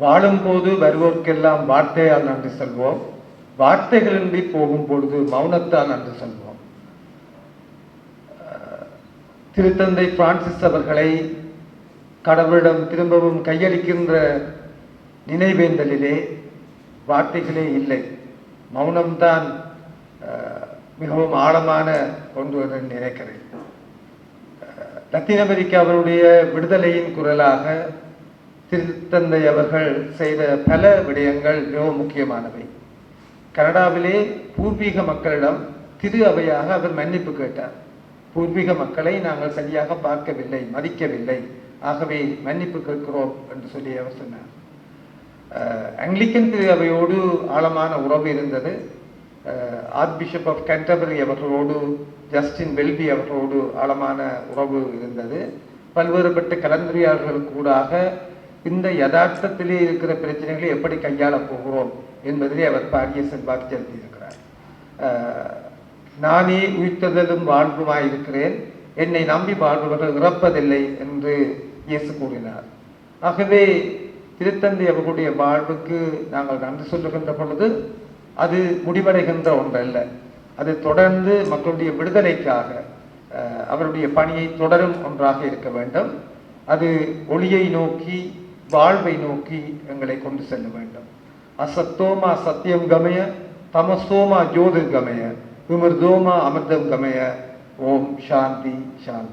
வாழும்போது வருவோர்க்கெல்லாம் வார்த்தையால் நன்றி சொல்வோம். வார்த்தைகளின்றி போகும் பொழுது மௌனத்தால் நன்றி சொல்வோம். திருத்தந்தை பிரான்சிஸ் அவர்களை கடவுளிடம் திரும்பவும் கையளிக்கின்ற நினைவேந்தலிலே வார்த்தைகளே இல்லை. மௌனம்தான் மிகவும் ஆழமான ஒன்று என்று நினைக்கிறேன். லத்தீன் அமெரிக்காவினுடைய விடுதலையின் குரலாக திருத்தந்தை அவர்கள் செய்த பல விடயங்கள் மிகவும் முக்கியமானவை. கனடாவிலே பூர்வீக மக்களிடம் திரு அவையாக அவர் மன்னிப்பு கேட்டார். பூர்வீக மக்களை நாங்கள் சரியாக பார்க்கவில்லை மதிக்கவில்லை. ஆகவே மன்னிப்பு கேட்கிறோம் என்று சொல்லி அவர் சொன்னார். அஹ், ஆங்கிலிக்கன் திரு அவையோடு ஆழமான உறவு இருந்தது. ஆர்ட் பிஷப் ஆஃப் கேன்டபரி அவர்களோடு ஜஸ்டின் வெல்பி அவர்களோடு ஆழமான உறவு இருந்தது. பல்வேறுபட்ட கலந்துரையாளர்கள் கூடாக இந்த யதார்த்தத்திலே இருக்கிற பிரச்சனைகளை எப்படி கையாளப் போகிறோம் என்பதிலே அவர் பாரிய செல்வாக்கு செலுத்தியிருக்கிறார். நானே உயிர்த்ததலும் வாழ்வுமாய் இருக்கிறேன். என்னை நம்பி வாழ்பவர்கள் இறப்பதில்லை என்று இயேசு கூறினார். ஆகவே திருத்தந்தை அவர்களுடைய வாழ்வுக்கு நாங்கள் நன்றி சொல்லுகின்ற பொழுது அது முடிவடைகின்ற ஒன்றல்ல. அது தொடர்ந்து மக்களுடைய விடுதலைக்காக அவருடைய பணியை தொடரும் ஒன்றாக இருக்க வேண்டும். அது ஒளியை நோக்கி வாழ்வை நோக்கி எங்களை கொண்டு செல்ல வேண்டும். அசத்தோமா சத்தியம் கமய தமசோமா ஜோதிர்கமய விமிர்தோமா அமிர்தம் கமய. ஓம் சாந்தி சாந்தி.